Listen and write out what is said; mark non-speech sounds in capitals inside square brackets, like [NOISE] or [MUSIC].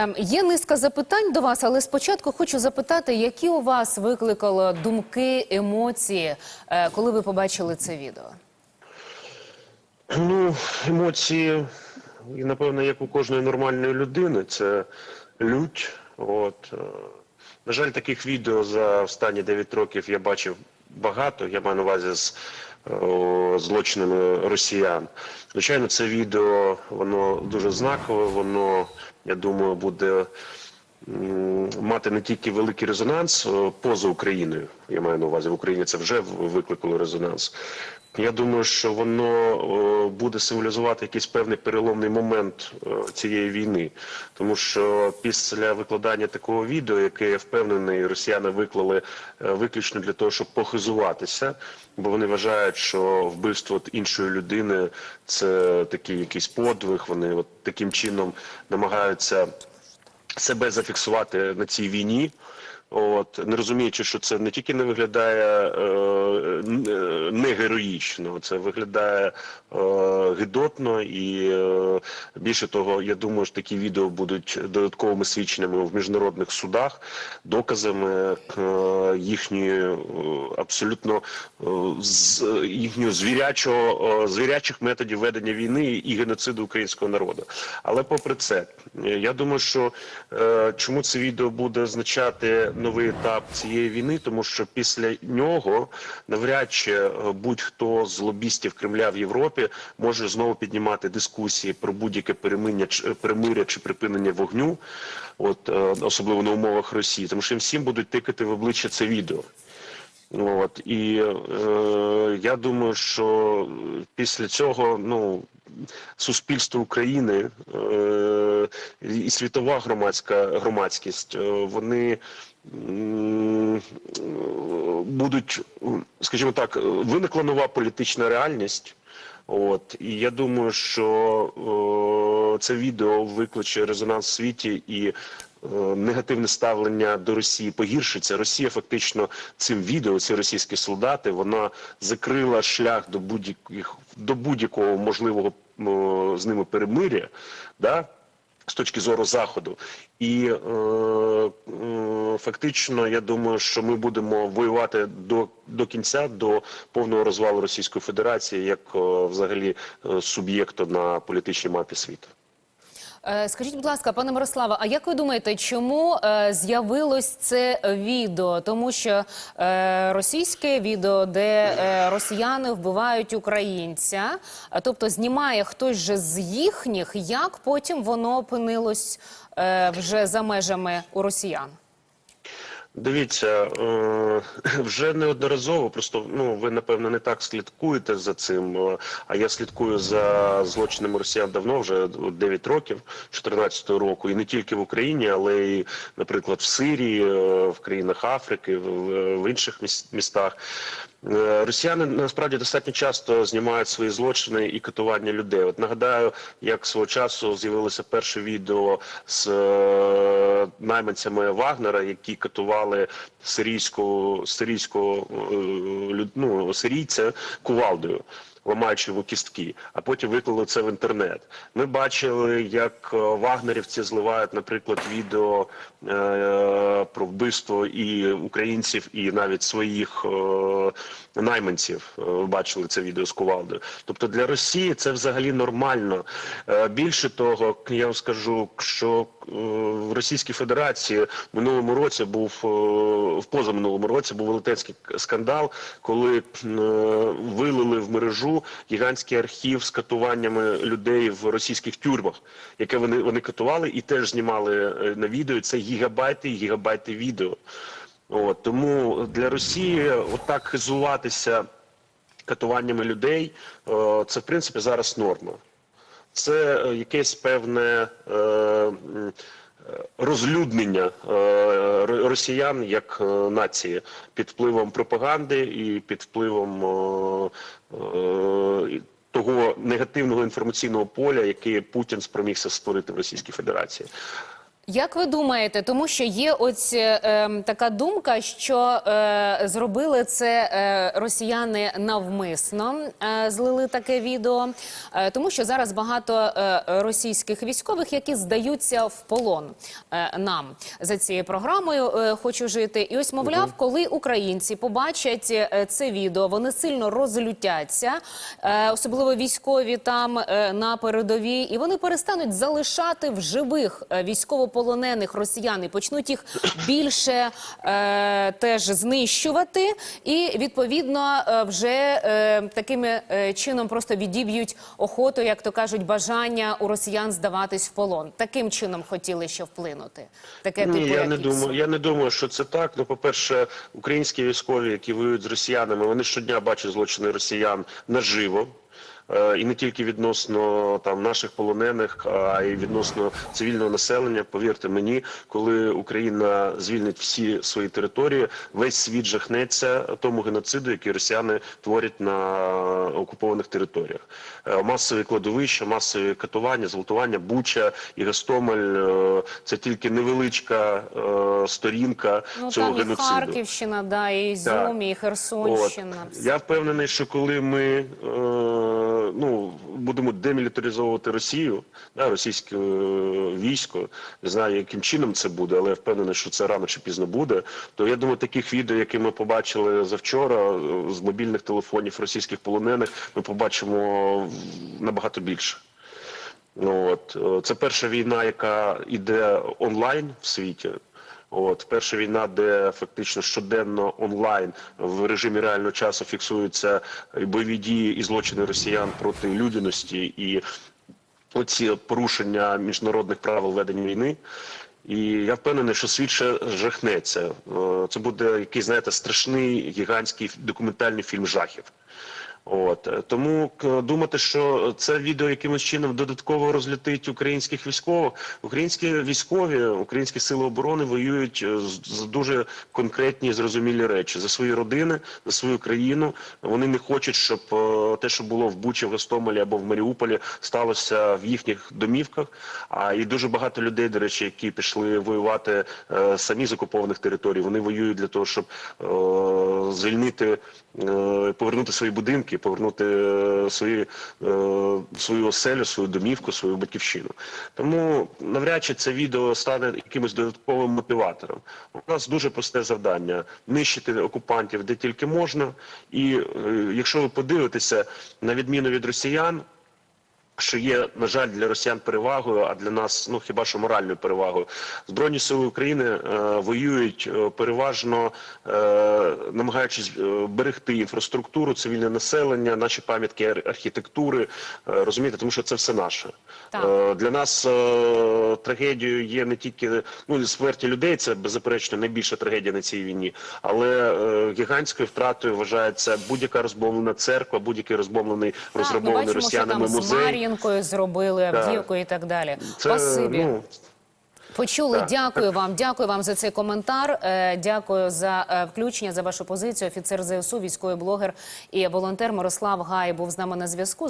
Е, є низка запитань до вас, але спочатку хочу запитати, які у вас викликало думки, емоції, е, коли ви побачили це відео? Ну, емоції, напевно, як у кожної нормальної людини, це лють. От. е, На жаль, таких відео за останні 9 років я бачив багато. Я маю на увазі з о, злочинами росіян. Звичайно, це відео воно дуже знакове, воно, я думаю, буде мати не тільки великий резонанс поза Україною. Я маю на увазі, в Україні це вже викликало резонанс. Я думаю, що воно буде символізувати якийсь певний переломний момент цієї війни, тому що після викладання такого відео, яке я впевнений, росіяни виклали е, виключно для того, щоб похизуватися, бо вони вважають, що вбивство іншої людини це такий якийсь подвиг. Вони от таким чином намагаються себе зафіксувати на цій війні. От не розуміючи, що це не тільки не виглядає е, е, не героїчно, це виглядає е, гидотно і е, більше того, я думаю, що такі відео будуть додатковими свідченнями в міжнародних судах, доказами е, їхньої е, абсолютно е, з їхнього звірячого е, звірячих методів ведення війни і геноциду українського народу. Але попри це, я думаю, що е, чому це відео буде означати новий етап цієї війни, тому що після нього навряд чи е, будь-хто з лобістів Кремля в Європі може знову піднімати дискусії про будь-яке перемир'я чи перемир'я чи припинення вогню, от е, особливо на умовах Росії, тому що їм всім будуть тикати в обличчя це відео. От і е, я думаю, що після цього ну суспільство України е, і світова громадська громадськість е, вони е, будуть, скажімо так, виникла нова політична реальність. От і я думаю, що е, це відео викличе резонанс в світі і е, негативне ставлення до Росії погіршиться. Росія фактично цим відео, ці російські солдати, вона закрила шлях до будь-яких до будь-якого можливого з ними перемиря. Да? З точки зору заходу, і е, е, фактично, я думаю, що ми будемо воювати до, до кінця, до повного розвалу Російської Федерації як е, взагалі е, суб'єкту на політичній мапі світу. Е, Скажіть, будь ласка, пане Мирославе, а як ви думаєте, чому е, з'явилось це відео? Тому що е, російське відео, де росіяни вбивають українця, тобто знімає хтось же з їхніх, як потім воно опинилось вже за межами у росіян? Дивіться, е, [LAUGHS] вже неодноразово, просто ну ви напевно не так слідкуєте за цим. е, А я слідкую за злочинами росіян давно, вже 9 років, 2014 року, і не тільки в Україні, але й, наприклад, в Сирії, е, в країнах Африки, в, інших міс- містах. Е, Росіяни насправді достатньо часто знімають свої злочини і катування людей. От нагадаю, як свого часу з'явилося перше відео з е, найманцями Вагнера, які катували сирійського сирійського е, ну, сирійця кувалдою. Ламаючи йому кістки, а потім виклали це в інтернет. Ми бачили, як е, вагнерівці зливають, наприклад, відео е, про вбивство і українців, і навіть своїх е, найманців. Е, бачили це відео з кувалдою. Тобто для Росії це взагалі нормально. Е, більше того, я вам скажу, що в Російській Федерації в минулому році був е, в позаминулому році був велетенський скандал, коли е, вилили в мережу гігантський архів з катуваннями людей в російських тюрмах, яке вони вони катували і теж знімали е, на відео. Це гігабайти і гігабайти відео. От тому для Росії отак хизуватися катуваннями людей, е, це в принципі зараз норма. Це е, якесь певне е, е, розлюднення ро- росіян як нації під впливом пропаганди і під впливом того негативного інформаційного поля, яке Путін спромігся створити в Російській Федерації. Як ви думаєте, тому що є ось е, ем, така думка, що е, зробили це е, росіяни навмисно, е, злили таке відео, е, тому що зараз багато е, російських військових, які здаються в полон е, нам за цією програмою е, хочу жити. І ось мовляв, коли українці побачать е, це відео, вони сильно розлютяться, е, особливо військові там е, на передовій, і вони перестануть залишати в живих е, військовополонених росіян і почнуть їх більше е, теж знищувати, і відповідно е, вже е, такими е, чином просто відіб'ють охоту, як то кажуть, бажання у росіян здаватись в полон. Таким чином хотіли ще вплинути. Таке Ні, типу я не думаю. Я не думаю, що це так. Ну, по-перше, українські військові, які воюють з росіянами, вони щодня бачать злочини росіян наживо. Е, І не тільки відносно там наших полонених, а й відносно цивільного населення. Повірте мені, коли Україна звільнить всі свої території, весь світ жахнеться тому геноциду, який росіяни творять на окупованих територіях. Е, Масові кладовища, масові катування, зґвалтування, Буча і Гостомель е, це тільки невеличка сторінка Ну цього там і геноциду. Харківщина, да, і. Ізюм, і Херсонщина. От. Я впевнений, що коли ми е, ну, будемо демілітаризовувати Росію, да, російське е, військо, не знаю, яким чином це буде, але я впевнений, що це рано чи пізно буде. То я думаю, таких відео, які ми побачили завчора е, з мобільних телефонів російських полонених, ми побачимо набагато більше. Ну, от е, це перша війна, яка йде онлайн в світі. От перша війна, де фактично щоденно онлайн в режимі реального часу фіксуються бойові дії і злочини росіян проти людяності і оці порушення міжнародних правил ведення війни. І я впевнений, що світ ще жахнеться. Е, Це буде якийсь, знаєте, страшний гігантський документальний фільм жахів. От тому думати, що це відео якимось чином додатково розлютить українських військових. Українські військові, українські сили оборони воюють е, за дуже конкретні зрозумілі речі за свої родини, за свою країну. Вони не хочуть, щоб е, те, що було в Бучі, в Гостомелі або в Маріуполі, сталося в їхніх домівках. А і дуже багато людей, до речі, які пішли воювати е, самі з окупованих територій. Вони воюють для того, щоб звільнити, повернути свої будинки, повернути е, свої, е, свою оселю, свою домівку, свою батьківщину. Тому навряд чи це відео стане якимось додатковим мотиватором. У нас дуже просте завдання нищити окупантів де тільки можна. І е, якщо ви подивитеся, на відміну від росіян що є, на жаль, для росіян перевагою, а для нас ну хіба що моральною перевагою. Збройні сили України е, воюють е, переважно е, намагаючись е, берегти інфраструктуру, цивільне населення, наші пам'ятки ар- архітектури. е, розумієте, тому що це все наше. Е, для нас е, трагедією є не тільки ну смерті людей, це беззаперечно найбільша трагедія на цій війні, але е, гігантською втратою вважається будь-яка розбомблена церква, будь-який ми розграбований росіянами музей. Мар'їнкою зробили, Авдіївкою і так далі. Це Спасибі. ну Почули, Так. дякую вам. Дякую вам за цей коментар. Е, Дякую за е, включення, за вашу позицію. Офіцер ЗСУ, військовий блогер і волонтер Мирослав Гай був з нами на зв'язку.